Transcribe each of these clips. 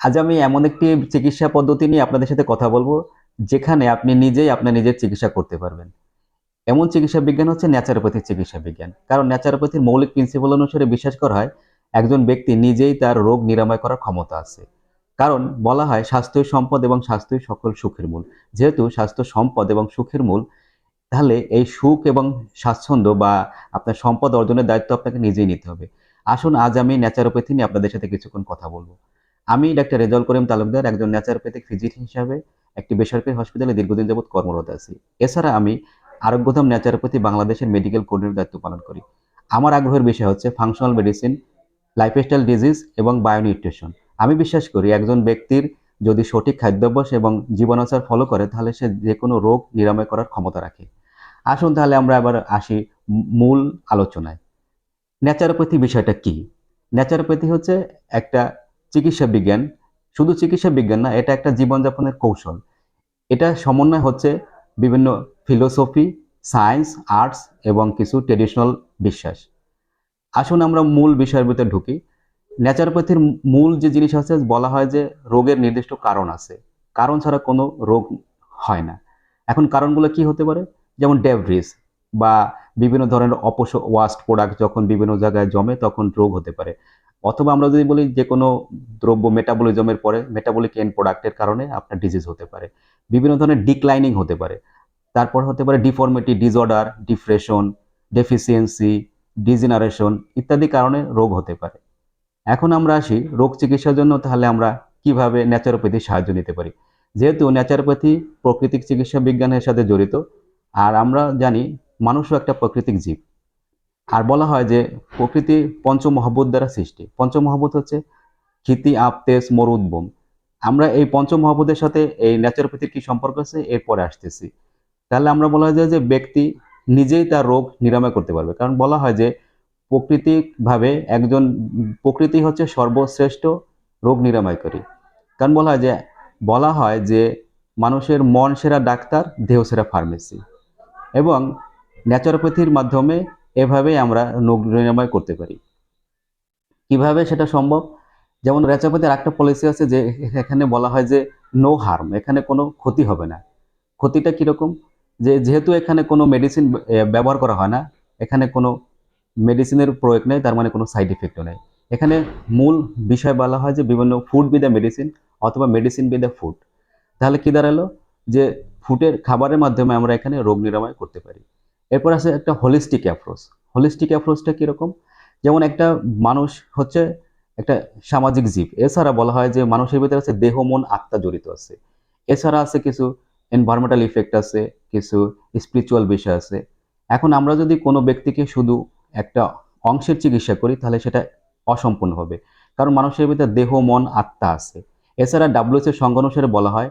আজ আমি এমন একটি চিকিৎসা পদ্ধতি নিয়ে আপনাদের সাথে কথা বলব, যেখানে আপনি নিজেই আপনার নিজের চিকিৎসা করতে পারবেন। এমন চিকিৎসা বিজ্ঞান হচ্ছে ন্যাচারোপ্যাথিক চিকিৎসা বিজ্ঞান। কারণ ন্যাচারোপ্যাথির মৌলিক প্রিন্সিপাল অনুসারে বিশ্বাস করা হয়, একজন ব্যক্তি নিজেই তার রোগ নিরাময় করার ক্ষমতা আছে। কারণ বলা হয় স্বাস্থ্যই সম্পদ এবং স্বাস্থ্যই সকল সুখের মূল। যেহেতু স্বাস্থ্য সম্পদ এবং সুখের মূল, তাহলে এই সুখ এবং স্বাচ্ছন্দ্য বা আপনার সম্পদ অর্জনের দায়িত্ব আপনাকে নিজেই নিতে হবে। আসুন আজ আমি ন্যাচারোপ্যাথি নিয়ে আপনাদের সাথে কিছুক্ষণ কথা বলব। আমি ডাক্তার রেজাউল করিম তালুকদার একজন ন্যাচারোপ্যাথিক ফিজিশিয়ান হিসাবে একটি বেসরকারি হসপিটালে দীর্ঘদিন যাবৎ কর্মরত আছি। এছাড়া আমি আরোগ্যধাম ন্যাচারোপ্যাথি বাংলাদেশের মেডিকেল কোর্ডের দায়িত্ব পালন করি। আমার আগ্রহের বিষয় হচ্ছে ফাংশনাল মেডিসিন লাইফস্টাইল ডিজিজ এবং বায়োনিউট্রিশন আমি বিশ্বাস করি একজন ব্যক্তির যদি সঠিক খাদ্যাভ্যাস এবং জীবনাচার ফলো করে, তাহলে সে যে কোনো রোগ নিরাময় করার ক্ষমতা রাখে। আসুন তাহলে আমরা আবার আসি মূল আলোচনায়। ন্যাচারোপ্যাথি বিষয়টা কি? ন্যাচারোপ্যাথি হচ্ছে একটা চিকিৎসা বিজ্ঞান। শুধু চিকিৎসা বিজ্ঞান না, এটা একটা জীবনযাপনের কৌশল। এটা সমন্বয় হচ্ছে বিভিন্ন ফিলোসফি সায়েন্স আর্টস এবং কিছু ট্রেডিশনাল বিশ্বাস। আসুন আমরা মূল বিষয়ের ভিতরে ঢুকি। ন্যাচারোপ্যাথির মূল যে জিনিস আছে, বলা হয় যে রোগের নির্দিষ্ট কারণ আছে। কারণ ছাড়া কোনো রোগ হয় না। এখন কারণগুলো কি হতে পারে? যেমন ডেভরিস বা বিভিন্ন ধরনের অপস ওয়াস্ট প্রোডাক্ট যখন বিভিন্ন জায়গায় জমে, তখন রোগ হতে পারে। অথবা আমরা যদি বলি যে কোনো দ্রব্য মেটাবলিজমের পরে মেটাবলিক এন্ড প্রোডাক্টের কারণে আপনার ডিজিজ হতে পারে। বিভিন্ন ধরনের ডিক্লাইনিং হতে পারে। তারপর হতে পারে deformity disorder depression deficiency degeneration ইত্যাদি কারণে রোগ হতে পারে। এখন আমরা আসি রোগ চিকিৎসার জন্য, তাহলে আমরা কীভাবে ন্যাচারোপ্যাথির সাহায্য নিতে পারি? যেহেতু ন্যাচারোপ্যাথি প্রাকৃতিক চিকিৎসা বিজ্ঞানের সাথে জড়িত, আর আমরা জানি মানুষও একটা প্রাকৃতিক জীব। আর বলা হয় যে প্রকৃতি পঞ্চমহাভূত দ্বারা সৃষ্টি। পঞ্চমহাভূত হচ্ছে ক্ষিতি, আপ, তেজ মরুদ বোম আমরা এই পঞ্চমহাভূতের সাথে এই ন্যাচারোপ্যাথির কি সম্পর্ক আছে? এরপরে আসতেছি। তাহলে আমরা বলা যায় যে ব্যক্তি নিজেই তার রোগ নিরাময় করতে পারবে। কারণ বলা হয় যে প্রকৃতিকভাবে একজন, প্রকৃতি হচ্ছে সর্বশ্রেষ্ঠ রোগ নিরাময়কারী। কারণ বলা হয় যে, বলা হয় যে মানুষের মন সেরা ডাক্তার দেহ সেরা ফার্মেসি এবং ন্যাচারোপ্যাথির মাধ্যমে এভাবেই আমরা রোগ নিরাময় করতে পারি। কীভাবে সেটা সম্ভব? যেমন ন্যাচারোপ্যাথির একটা পলিসি আছে যে, এখানে বলা হয় যে নো হার্ম এখানে কোনো ক্ষতি হবে না। ক্ষতিটা কীরকম? যে, যেহেতু এখানে কোনো মেডিসিন ব্যবহার করা হয় না, এখানে কোনো মেডিসিনের প্রয়োগ নেই, তার মানে কোনো সাইড ইফেক্টও নেই। এখানে মূল বিষয় বলা হয় যে, বিভিন্ন ফুড বি দ্য মেডিসিন অথবা মেডিসিন বি দ্য ফুড তাহলে কী দাঁড়াল? যে ফুডের খাবারের মাধ্যমে আমরা এখানে রোগ নিরাময় করতে পারি। এরপর আছে একটা হোলিস্টিক অ্যাপ্রোচ হোলিস্টিক অ্যাপ্রোচটা কীরকম? যেমন একটা মানুষ হচ্ছে একটা সামাজিক জীব। এছাড়া বলা হয় যে মানুষের ভিতরে আছে দেহ, মন, আত্মা জড়িত আছে। এছাড়া আছে কিছু এনভায়রনমেন্টাল ইফেক্ট আছে, কিছু স্পিরিচুয়াল বিষয় আছে। এখন আমরা যদি কোনো ব্যক্তিকে শুধু একটা অংশের চিকিৎসা করি, তাহলে সেটা অসম্পূর্ণ হবে। কারণ মানুষের ভিতরে দেহ, মন, আত্মা আছে। এছাড়া ডাব্লিউএসের সংজ্ঞা অনুসারে বলা হয়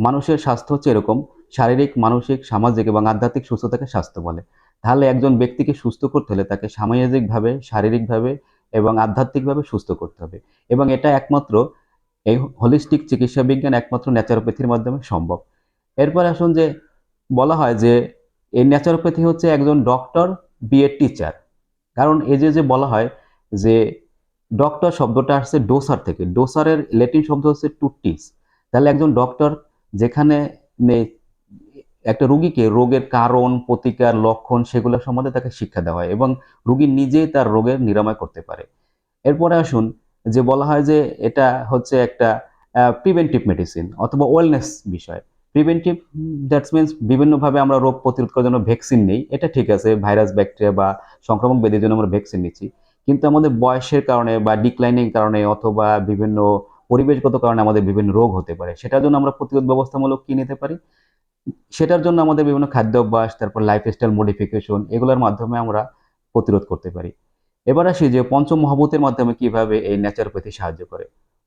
মানুষের স্বাস্থ্য হচ্ছে এরকম, শারীরিক, মানসিক, সামাজিক এবং আধ্যাত্মিক সুস্থতাকে স্বাস্থ্য বলে। তাহলে একজন ব্যক্তিকে সুস্থ করতে হলে তাকে সামাজিকভাবে, শারীরিকভাবে এবং আধ্যাত্মিকভাবে সুস্থ করতে হবে। এবং এটা একমাত্র এই হোলিস্টিক চিকিৎসা বিজ্ঞান একমাত্র ন্যাচারোপ্যাথির মাধ্যমে সম্ভব। এরপর আসুন যে বলা হয় যে এই ন্যাচারোপ্যাথি হচ্ছে একজন ডক্টর বিএ টিচার কারণ এই যে যে বলা হয় যে ডক্টর শব্দটা আসছে ডোসার থেকে। ডোসারের ল্যাটিন শব্দ হচ্ছে টুটিস তাহলে একজন ডক্টর যেখানে একটা রুগীকে রোগের কারণ, প্রতিকার, লক্ষণ সেগুলো সম্বন্ধে তাকে শিক্ষা দেওয়া হয় এবং রুগী নিজেই তার রোগের নিরাময় করতে পারে। এরপরে আসুন যে বলা হয় যে এটা হচ্ছে একটা প্রিভেন্টিভ মেডিসিন অথবা ওয়েলনেস বিষয়। প্রিভেন্টিভ দ্যাটস মিনস বিভিন্নভাবে আমরা রোগ প্রতিরোধ করার জন্য ভ্যাকসিন নেই। এটা ঠিক আছে ভাইরাস ব্যাকটেরিয়া বা সংক্রামক ব্যাধির জন্য আমরা ভ্যাকসিন নিচ্ছি। কিন্তু আমাদের বয়সের কারণে বা ডিক্লাইনিং কারণে অথবা বিভিন্ন পরিবেশগত কারণে আমাদের বিভিন্ন রোগ হতে পারে। সেটার জন্য আমরা প্রতিরোধ ব্যবস্থামূলক কী নিতে পারি? সেটার জন্য আমাদের বিভিন্ন খাদ্য অভ্যাস তারপর লাইফস্টাইল মডিফিকেশন এগুলোর মাধ্যমে আমরা প্রতিরোধ করতে পারি। এবার আসি যে পঞ্চম মহাভূতের মাধ্যমে কীভাবে এই ন্যাচারোপ্যাথি সাহায্য করে।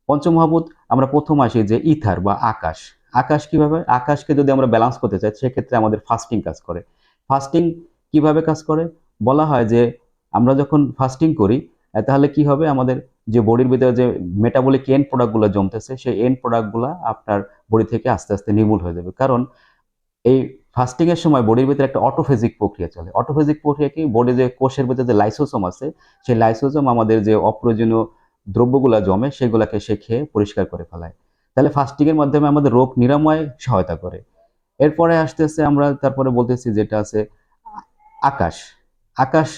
পঞ্চম মহাভূত আমরা প্রথম আসি যে ইথার বা আকাশ। আকাশ কীভাবে? আকাশকে যদি আমরা ব্যালান্স করতে চাই, সেক্ষেত্রে আমাদের ফাস্টিং কাজ করে। ফাস্টিং কীভাবে কাজ করে? বলা হয় যে আমরা যখন ফাস্টিং করি, তাহলে কি হবে? আমাদের যে বডির ভিতরে যে মেটাবলিক এন্ড প্রোডাক্টগুলো জমতেছে, সেই এন্ড প্রোডাক্টগুলো আপনার বডি থেকে আস্তে আস্তে নির্মূল হয়ে যাবে। কারণ এই ফাস্টিং এর সময় বডির ভিতরে একটা অটোফেজিক প্রক্রিয়া চলে। অটোফেজিক প্রক্রিয়া কি? বডি যে কোষের ভিতরে যে লাইসোসোম আছে, সেই লাইসোসোম আমাদের যে অপ্রয়োজনীয় দ্রব্যগুলো জমে, সেগুলাকে সে খেয়ে পরিষ্কার করে ফেলায়। তাহলে ফাস্টিং এর মাধ্যমে আমাদের রোগ নিরাময় সহায়তা করে। এরপরে আসতেছে আমরা তারপরে বলতেছি যেটা আছে আকাশ। আকাশ,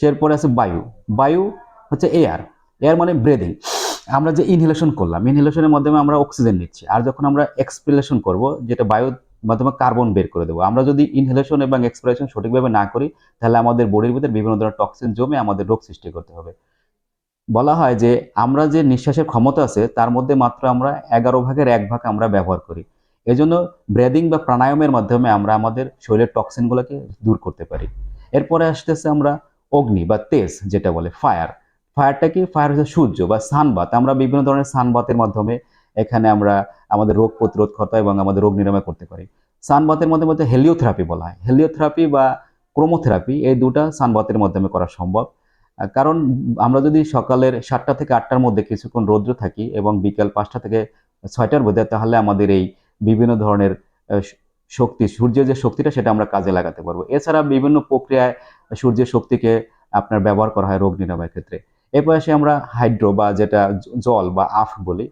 এরপরে আছে বায়ু। বায়ু হচ্ছে এয়ার এয়ার মানে ব্রেদিং আমরা যে ইনহেলেশন করলাম ইনহেলেশনের মাধ্যমে আমরা অক্সিজেন নিচ্ছি। আর যখন আমরা এক্সপিলেশন করব, যেটা বায়ুর মাধ্যমে কার্বন বের করে দেবো। আমরা যদি ইনহেলেশন এবং এক্সপিরেশন সঠিকভাবে না করি, তাহলে আমাদের বডির ভিতরে বিভিন্ন ধরনের টক্সিন জমে আমাদের রোগ সৃষ্টি করতে হবে। বলা হয় যে, আমরা যে নিঃশ্বাসের ক্ষমতা আছে, তার মধ্যে মাত্র আমরা এগারো ভাগের এক ভাগ আমরা ব্যবহার করি। এজন্য ব্রেদিং বা প্রাণায়ামের মাধ্যমে আমরা আমাদের শরীরের টক্সিনগুলোকে দূর করতে পারি। এরপরে আসতেছে আমরা অগ্নি বা তেজ, যেটা বলে ফায়ার ফায়ারটা কি? ফায়ার হচ্ছে সূর্য বা সানবাত। আমরা বিভিন্ন ধরনের সানবাতের মাধ্যমে এখানে আমরা আমাদের রোগ প্রতিরোধ ক্ষমতা এবং আমাদের রোগ নিরাময় করতে পারি। সানবাতের মধ্যে মধ্যে হেলিওথেরাপি বলা হয়। হেলিওথেরাপি বা ক্রোমোথেরাপি, এই দুটা সানবাতের মাধ্যমে করা সম্ভব। কারণ আমরা যদি সকালের সাতটা থেকে আটটার মধ্যে কিছুক্ষণ রৌদ্র থাকি এবং বিকাল পাঁচটা থেকে ছয়টার মধ্যে, তাহলে আমাদের এই বিভিন্ন ধরনের শক্তি, সূর্যের যে শক্তিটা, সেটা আমরা কাজে লাগাতে পারব। এছাড়া বিভিন্ন প্রক্রিয়ায় সূর্যের শক্তিকে আপনার ব্যবহার করা হয় রোগ নিরাময়ের ক্ষেত্রে। এরপর আসে আমরা হাইড্রো বা যেটা জল বা আফ বলি,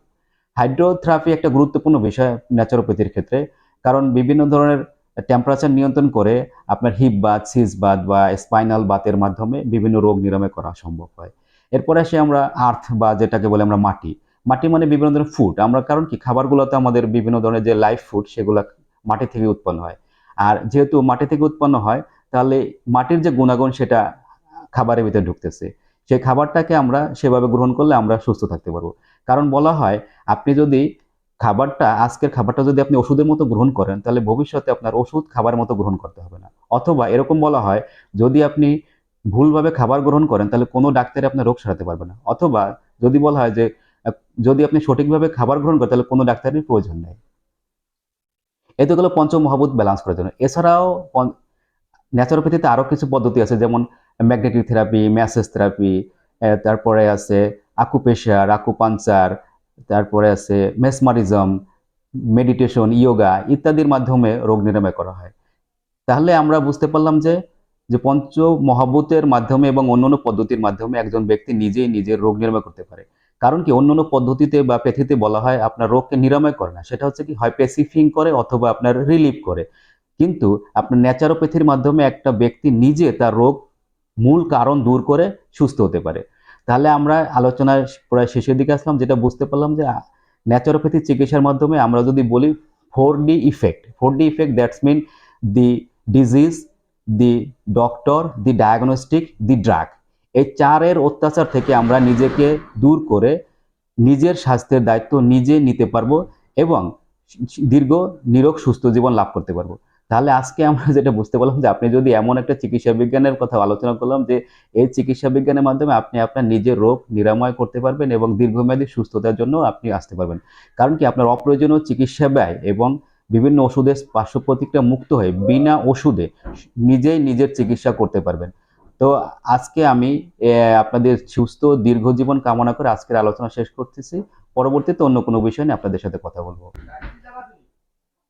হাইড্রোথেরাপি একটা গুরুত্বপূর্ণ বিষয় ন্যাচারোপ্যাথির ক্ষেত্রে, কারণ বিভিন্ন ধরনের টেম্পারেচার নিয়ন্ত্রণ করে আপনার হিপ বাদ সিজ বাত বা স্পাইনাল বাতের মাধ্যমে বিভিন্ন রোগ নিরাময় করা সম্ভব হয়। এরপরে আসে আমরা আর্থ বা যেটাকে বলে আমরা মাটি। মাটি মানে বিভিন্ন ধরনের ফুড আমরা কারণ কি? খাবারগুলোতে আমাদের বিভিন্ন ধরনের যে লাইফ ফুড সেগুলো মাটি থেকে উৎপন্ন হয়। আর যেহেতু মাটি থেকে উৎপন্ন হয়, তাহলে মাটির যে গুণাগুণ সেটা খাবারের ভিতরে ঢুকতেছে। সেই খাবারটাকে আমরা সেভাবে গ্রহণ করলে আমরা সুস্থ থাকতে পারব। কারণ বলা হয়, আপনি যদি খাবারটা, আজকের খাবারটা যদি আপনি ওষুধের মতো গ্রহণ করেন, তাহলে ভবিষ্যতে আপনার ওষুধ খাবার মতো গ্রহণ করতে হবে না। অথবা এরকম বলা হয়, যদি আপনি ভুলভাবে খাবার গ্রহণ করেন, তাহলে কোনো ডাক্তারে আপনার রোগ সারাতে পারবে না। অথবা যদি বলা হয় যে, যদি আপনি সঠিকভাবে খাবার গ্রহণ করেন, তাহলে কোনো ডাক্তারের প্রয়োজন নেই। এতে গেলো পঞ্চমহাভূত ব্যালান্স করার জন্য। এছাড়াও ন্যাচারোপ্যাথিতে আরও কিছু পদ্ধতি আছে, যেমন ম্যাগনেটিক থেরাপি ম্যাসেজ থেরাপি তারপরে আছে আকুপেশার আকুপাঞ্চার তারপরে আছে মেসমারিজম মেডিটেশন ইয়োগা ইত্যাদির মাধ্যমে রোগ নিরাময় করা হয়। তাহলে আমরা বুঝতে পারলাম যে যে পঞ্চ মহাভূতের মাধ্যমে এবং অন্যান্য পদ্ধতির মাধ্যমে একজন ব্যক্তি নিজেই নিজের রোগ নিরাময় করতে পারে। কারণ কি অন্যান্য পদ্ধতিতে বা পেথিতে বলা হয় আপনার রোগকে নিরাময় করে না। সেটা হচ্ছে কি হয় পেসিফিং করে অথবা আপনার রিলিফ করে। কিন্তু আপনার ন্যাচারোপ্যাথির মাধ্যমে একটা ব্যক্তি নিজে তার রোগ মূল কারণ দূর করে সুস্থ হতে পারে। তাহলে আমরা আলোচনার প্রায় শেষের দিকে আসলাম, যেটা বুঝতে পারলাম যে ন্যাচারোপ্যাথি চিকিৎসার মাধ্যমে আমরা যদি বলি four D effect four D effect that's mean the disease the doctor the diagnostic the drug এই চারের অত্যাচার থেকে আমরা নিজেকে দূর করে নিজের স্বাস্থ্যের দায়িত্ব নিজে নিতে পারব এবং দীর্ঘ, নিরোগ, সুস্থ জীবন লাভ করতে পারব। তাহলে আজকে আমরা যেটা বুঝতে পারলাম যে আপনি যদি এমন একটা চিকিৎসা বিজ্ঞানের কথা আলোচনা করলাম যে এই চিকিৎসা বিজ্ঞানের মাধ্যমে আপনি আপনার নিজের রোগ নিরাময় করতে পারবেন এবং দীর্ঘমেয়াদী সুস্থতার জন্য আপনি আসতে পারবেন। কারণ কি আপনার অপ্রয়োজনীয় চিকিৎসা ব্যয় এবং বিভিন্ন ওষুধের পার্শ্ব প্রতিক্রিয়া মুক্ত হয়ে বিনা ওষুধে নিজেই নিজের চিকিৎসা করতে পারবেন। তো আজকে আমি আপনাদের সুস্থ দীর্ঘ জীবন কামনা করে আজকের আলোচনা শেষ করতেছি। পরবর্তীতে অন্য কোনো বিষয় নিয়ে আপনাদের সাথে কথা বলব।